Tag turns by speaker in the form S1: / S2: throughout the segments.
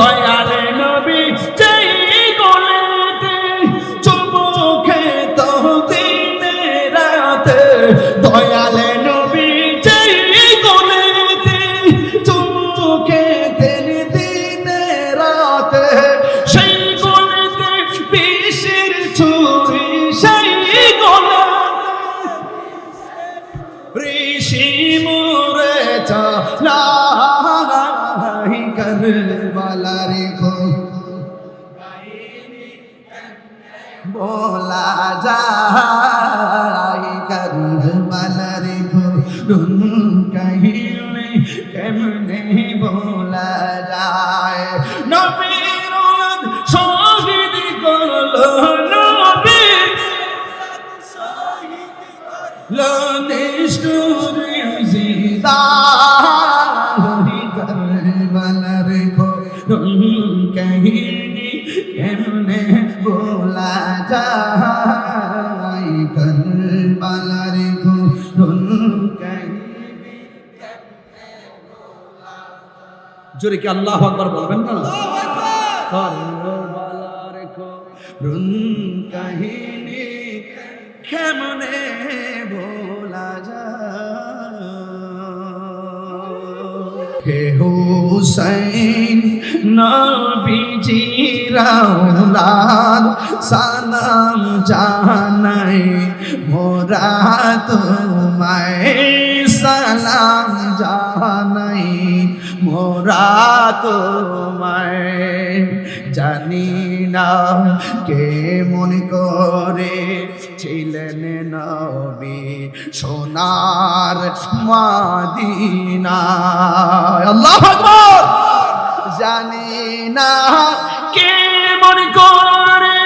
S1: দয়ালে নবী, যেই গলেতে চুমুখে তো দিনে রাতে, দয়ালে নবী, যেই গলেতে চুমুখে তেন দিনে রাতে, সেই গলেতে বিষের ছুরি, সেই গলাতে ঋষি মোরে চালাই করবালা যায় কারবালার করুন কাহিলে কেমনে বলা যায় নবীর শহীদ করল নবী শহীদ করল জোরে কি আল্লাহ আকবার বলবেন না? কাহিনী কেমনে ভোলা যায়? হে হুসাইন নবীজি রাউলাদ সালাম জানাই মোরা তোমায় তোমায় জানি না কে মনে করে ছিলেন নবী সোনার মাদিনা আল্লাহ আকবার! জানি না কে মনে করে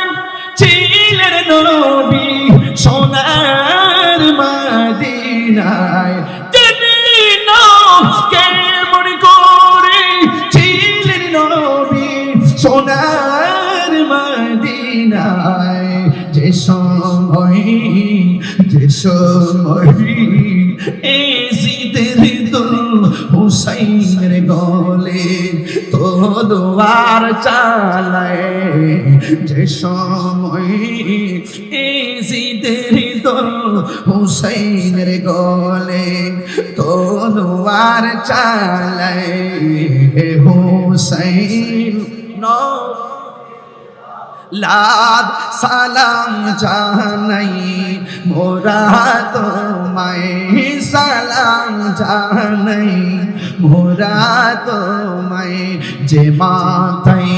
S1: ছিলেন নবী সোনার মাদিনায়। যে সময় এজিদের দোল হুসাইনের গলে তলোয়ার চালায়। যে সময় এজিদের দোল হুসাইনের গলে তলোয়ার চালায়। হুসাইন নব লাদ, সালাম জানাই। মোরা তোমায় সালাম জানাই। মোরা তোমায় যে মাথায়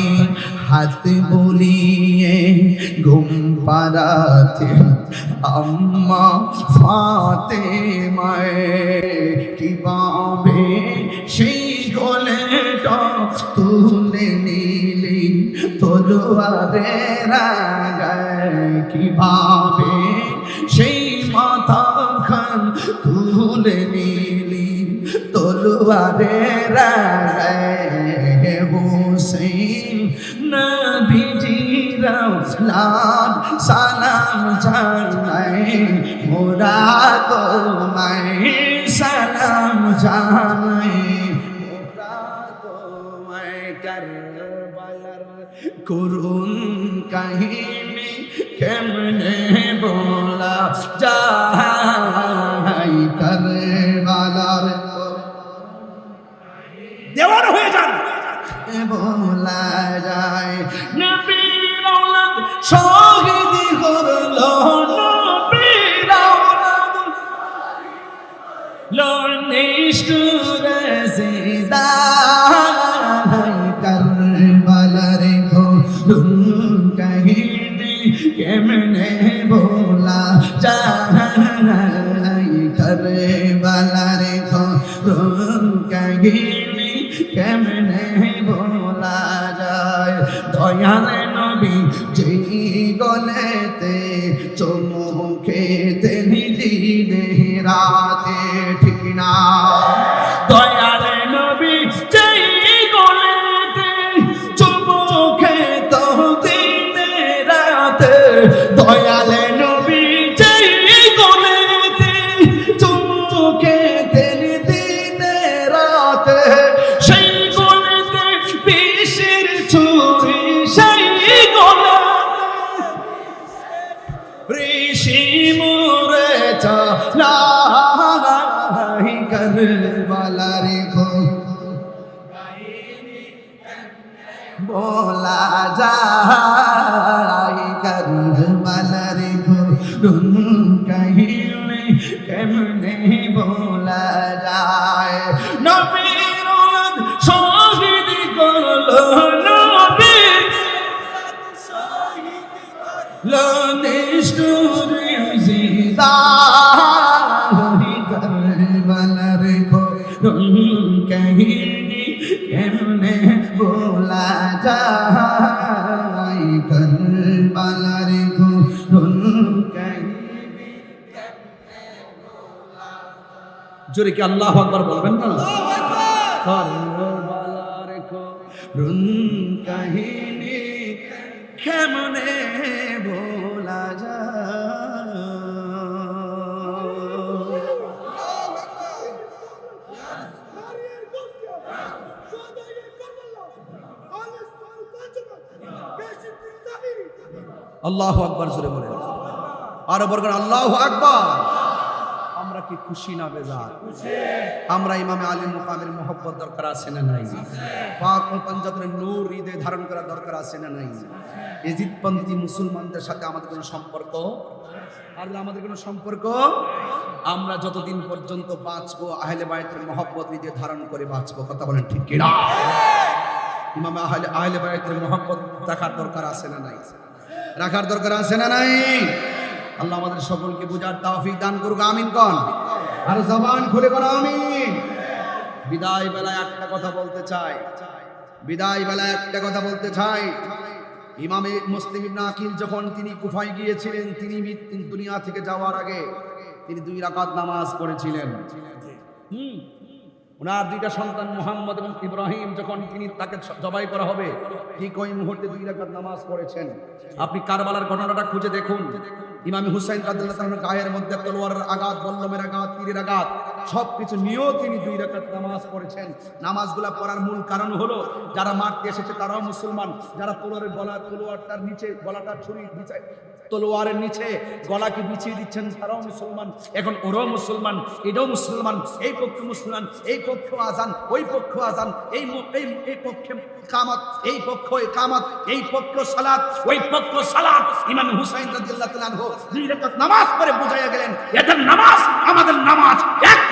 S1: হাত বলিয়ে ঘুম পাড়াতে, আম্মা ফাতে মায়ে কীভাবে সেই গলেটা তুলে নিলি তলোয়ারে রাগায় কীভাবে? সেই মাথা খান তুলে নিলি। তলোয়ারে রাগায় হুসেন নবীজি রাউলাদ সালাম জানাই মোরা তোমায় করুন কাহিনী কেমনে বলা যাই কারবালার দেওয়ার হয়ে যান। বলা যায়, নবীর করল নবীর লনিষ্ঠুরে দয়ালে নবী बोला जाए करबल रे জোরে কি আল্লাহ আকবার বলবেন না? কাহিনী কেমনে ভোলা যায়? আল্লাহ আকবার জোরে বলেন। আরও বলবেন আল্লাহ আকবার। আমরা কি খুশি না বেজার? আমরা ইমামে আলী মুকামের মোহব্বত দরকার আছে না নাই? পাক ও পঞ্জাবের নূর হৃদয়ে ধারণ করা দরকার আছে না নাই? এজিদপন্থী মুসলমানদের সাথে আমাদের কোনো সম্পর্ক? আর আমাদের কোনো সম্পর্ক? আমরা যতদিন পর্যন্ত বাঁচবো, আহলে বায়তের মহব্বত হৃদয়ে ধারণ করে বাঁচবো, কথা বলেন ঠিক কিনা? ইমামে আহলে আহলে বায়তের মহব্বত দেখার দরকার আছে না নাই? রাখার দরকার আছে না নাই? আল্লাহ আমাদের সকলকে বুঝার তাওফিক দান করুক, আমিন কন। আর জবান খুলে কোন আমিন। বিদায় বেলায় একটা কথা বলতে চাই। বিদায় বেলায় একটা কথা বলতে চাই। ইমামে মুসলিম ইবনে আকিল যখন তিনি কুফায় গিয়েছিলেন, তিনি দুনিয়া থেকে যাওয়ার আগে তিনি দুই রাকাত নামাজ পড়েছিলেন। হুম। ওনার দুইটা সন্তান মোহাম্মদ এবং ইব্রাহিম, যখন তিনি তাকে জবাই করা হবে, ঠিক ওই মুহূর্তে দুই রাখার নামাজ পড়েছেন। আপনি কারবালার ঘটনাটা খুঁজে দেখুন। ইমামি হুসাইন কাদের গায়ের মধ্যে তলোয়ারের আঘাত, বল্লমের আঘাত, তীরের আঘাত। সব কিছু নিয়েও তিনি দুই রাকাত নামাজ পড়েছেন। নামাজগুলা পড়ার মূল কারণ হলো, যারা মারতে এসেছে তারাও মুসলমান। যারা তলোয়ারের গলা তলোয়ারটার নিচে, গলাটা ছুরি বিছায় তলোয়ারের নিচে গলাকে বিছিয়ে দিচ্ছেন তারাও মুসলমান। এখন ওরাও মুসলমান, এটাও মুসলমান, এই পক্ষ মুসলমান, এই পক্ষ আজান ওই পক্ষ আজান এই এই পক্ষে কামাত, এই পক্ষ এই কামাত, এই পক্ষ সালাত, ওই পক্ষ সালাত। ইমাম হুসাইন রাদিয়াল্লাহু তাআলা দুই রাকাত নামাজ পড়ে বুঝাইয়া গেলেন, এদের নামাজ আমাদের নামাজ এক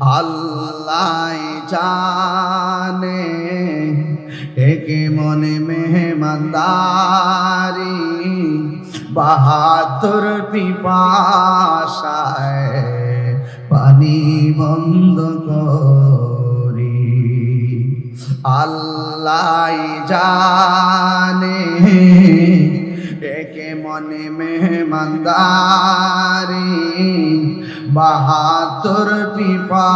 S1: আল্লাহ জানে। একে মনে মেহমানদারি, বাহাত্তর পিপাসায় পানি বন্ধ করি। আল্লাহ জানে। একে মনে মেহমানদারি বাহাত্তর পিপাসায়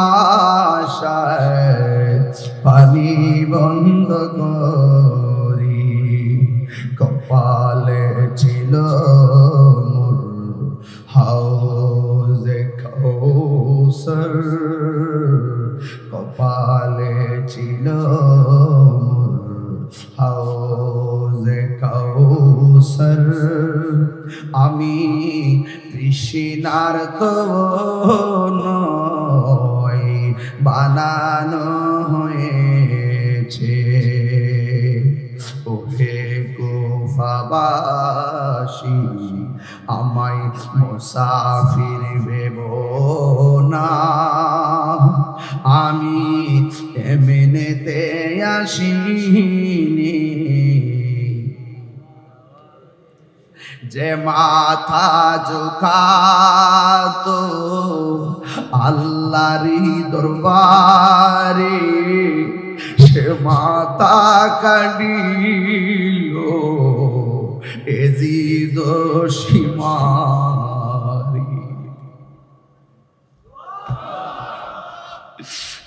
S1: পানি বন্ধ করি। কপালে ছিল হয়েছে। ওহে গোফাবাসী, আমায় মুসাফির ভেব না। আমি এমনিতে আসিনি। যে মাথা ঝুকাতো আল্লাহরি দরবারে সে মাথা কাটিল এজিদ সীমারি।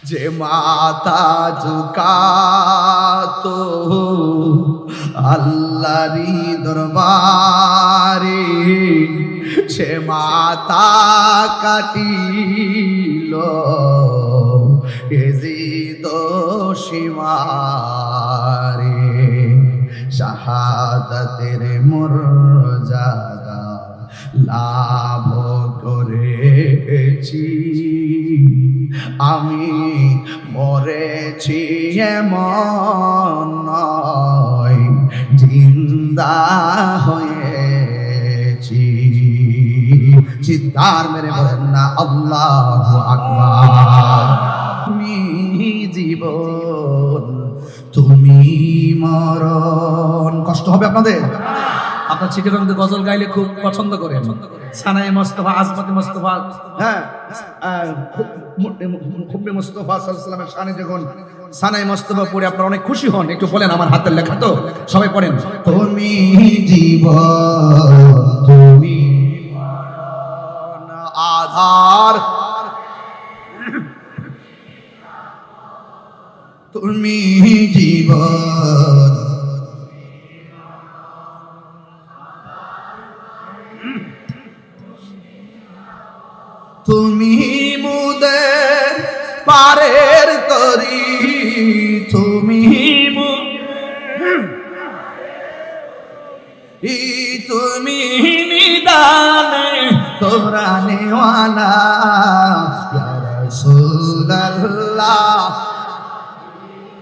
S1: যে মাথা ঝুকাতো আল্লাহরি দরবারে সে মাথা কাটিল। এজিদ সীমারে শাহাদাতের মর্যাদা লাভ করেছি। আমি মরেছি এমন জিন্দা হয়েছি। চিৎকার মেরে বলেন না, আল্লাহ আকবার। তুমি জীবন, তুমি মরণ। কষ্ট হবে আপনাদের? আপনার চিঠিগঞ্জ গজল গাইলে খুব পছন্দ করেন। সানাই মোস্তফা, আজমতি মোস্তফা। হ্যাঁ খুববে মোস্তফা সাল্লামের শানে যখন সানাই মোস্তফা পড়ে আপনারা অনেক খুশি হন। একটু বলেন আমার হাতের লেখা তো, সবাই পড়েন। তুমি জীব তুমি আধার তুমি জীবন। তুমি মুদের পারের তরি। তুমি তুমি নিদানে তোমরা নেওয়ালা। ইয়া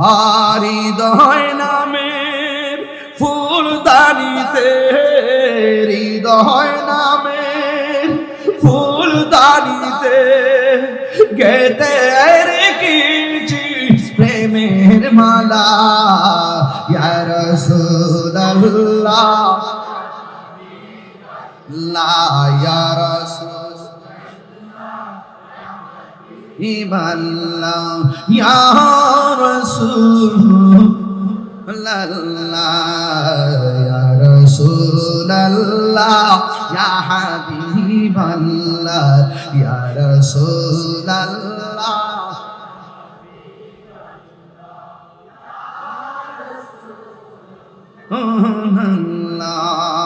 S1: হৃদয় নামের ফুলদানিতে হৃদয় নামের ফুলদানিতে গেতে রেখেছি প্রেমের মালা। ইয়া রাসূলুল্লাহ। লা ইয়া রাসূল ইবাল্লা ইয়া রাসূল লাল্লাহ ইয়া রাসূলাল্লাহ ইয়া হাবিবাল্লাহ ইয়া রাসূলাল্লাহ। আল্লাহ